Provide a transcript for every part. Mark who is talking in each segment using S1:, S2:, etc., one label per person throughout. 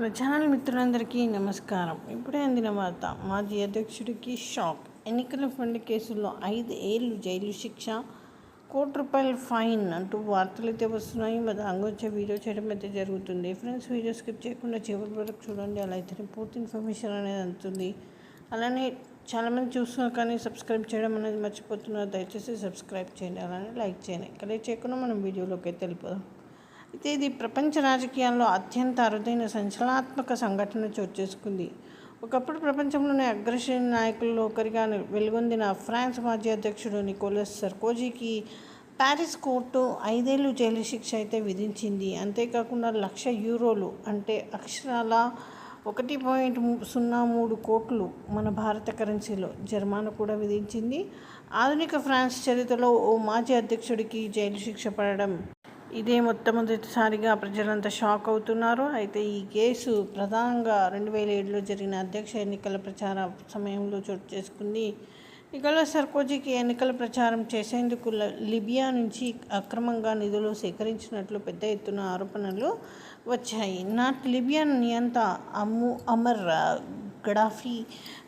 S1: Channel మిత్రులందరికీ నమస్కారం. ఇప్పుడే అందిన వార్త మాజీ అధ్యక్షుడికి షాక్. ఎన్నికల ఫండ్ కేసుల్లో ఐదు ఏళ్ళు జైలు శిక్ష కోటి రూపాయల ఫైన్ అంటూ వార్తలు అయితే వస్తున్నాయి. మరి దాంగొచ్చే వీడియో చేయడం అయితే జరుగుతుంది. ఫ్రెండ్స్ వీడియో స్కిప్ చేయకుండా చివరి వరకు చూడండి. అలా అయితేనే పూర్తి ఇన్ఫర్మేషన్ అనేది అందుతుంది. అలానే చాలామంది చూస్తున్నారు కానీ సబ్స్క్రైబ్ చేయడం అనేది మర్చిపోతున్నారు. దయచేసి సబ్స్క్రైబ్ చేయండి. అలానే లైక్ చేయండి. ఇక్కడ చేయకుండా మనం వీడియోలోకి అయితే వెళ్ళిపోదాం. అయితే ఇది ప్రపంచ రాజకీయాల్లో అత్యంత అరుదైన సంచలనాత్మక సంఘటన చోటు చేసుకుంది. ఒకప్పుడు ప్రపంచంలోనే అగ్రశ్రేణి నాయకుల్లో ఒకరిగా వెలుగొందిన ఫ్రాన్స్ మాజీ అధ్యక్షుడు నికోలస్ సర్కోజీకి ప్యారిస్ కోర్టు ఐదేళ్ళు జైలు శిక్ష అయితే విధించింది. అంతేకాకుండా లక్ష యూరోలు అంటే అక్షరాల ఒకటి పాయింట్ సున్నా మూడు కోట్లు మన భారత కరెన్సీలో జరిమానా కూడా విధించింది. ఆధునిక ఫ్రాన్స్ చరిత్రలో ఓ మాజీ అధ్యక్షుడికి జైలు శిక్ష పడడం ఇదే మొట్టమొదటిసారిగా ప్రజలంతా షాక్ అవుతున్నారు. అయితే ఈ కేసు ప్రధానంగా రెండు వేల ఏడులో జరిగిన అధ్యక్ష ఎన్నికల ప్రచార సమయంలో చోటు చేసుకుంది. నికోలస్ సర్కోజీకి ఎన్నికల ప్రచారం చేసేందుకు లిబియా నుంచి అక్రమంగా నిధులు సేకరించినట్లు పెద్ద ఎత్తున ఆరోపణలు వచ్చాయి. నాట్ లిబియా నియంత అమ్ము అమర్ గడాఫీ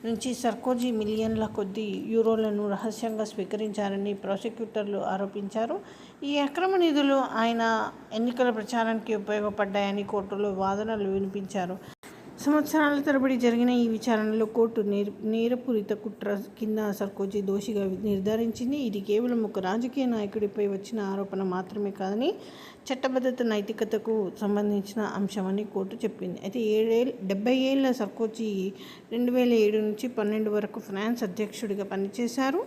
S1: నుంచి సర్కోజీ మిలియన్ల కొద్ది యూరోలను రహస్యంగా స్వీకరించారని ప్రాసిక్యూటర్లు ఆరోపించారు. ఈ అక్రమ నిధులు ఆయన ఎన్నికల ప్రచారానికి ఉపయోగపడ్డాయని కోర్టులో వాదనలు వినిపించారు. సంవత్సరాల తరబడి జరిగిన ఈ విచారణలో కోర్టు నేర నేరపూరిత కుట్ర కింద సర్కోజీ దోషిగా నిర్ధారించింది. ఇది కేవలం ఒక రాజకీయ నాయకుడిపై వచ్చిన ఆరోపణ మాత్రమే కాదని చట్టబద్ధత నైతికతకు సంబంధించిన అంశమని కోర్టు చెప్పింది. అయితే ఏడేళ్ళ డెబ్బై ఏళ్ళ సర్కోజీ రెండు వేల ఏడు నుంచి పన్నెండు వరకు ఫ్రాన్స్ అధ్యక్షుడిగా పనిచేశారు.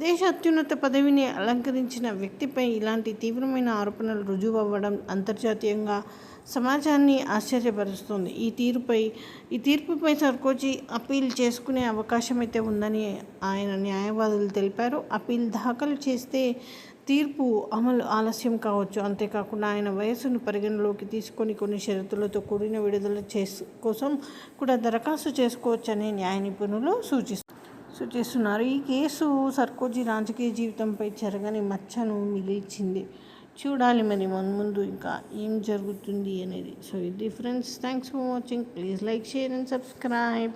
S1: దేశ అత్యున్నత పదవిని అలంకరించిన వ్యక్తిపై ఇలాంటి తీవ్రమైన ఆరోపణలు రుజువు అవ్వడం అంతర్జాతీయంగా సమాజాన్ని ఆశ్చర్యపరుస్తుంది. ఈ తీరుపై ఈ తీర్పుపై సర్కోజీ అప్పీల్ చేసుకునే అవకాశం అయితే ఉందని ఆయన న్యాయవాదులు తెలిపారు. అప్పీల్ దాఖలు చేస్తే తీర్పు అమలు ఆలస్యం కావచ్చు. అంతేకాకుండా ఆయన వయస్సును పరిగణలోకి తీసుకొని కొన్ని షరతులతో కూడిన విడుదల చేసు కోసం కూడా దరఖాస్తు చేసుకోవచ్చని న్యాయ నిపుణులు సూచిస్తారు సూచిస్తున్నారు. ఈ కేసు సర్కోజీ రాజకీయ జీవితంపై జరగని మచ్చను మిగిల్చింది. చూడాలి మరి మన ముందు ఇంకా ఏం జరుగుతుంది అనేది. సో ఇది friends thanks for watching please like share and subscribe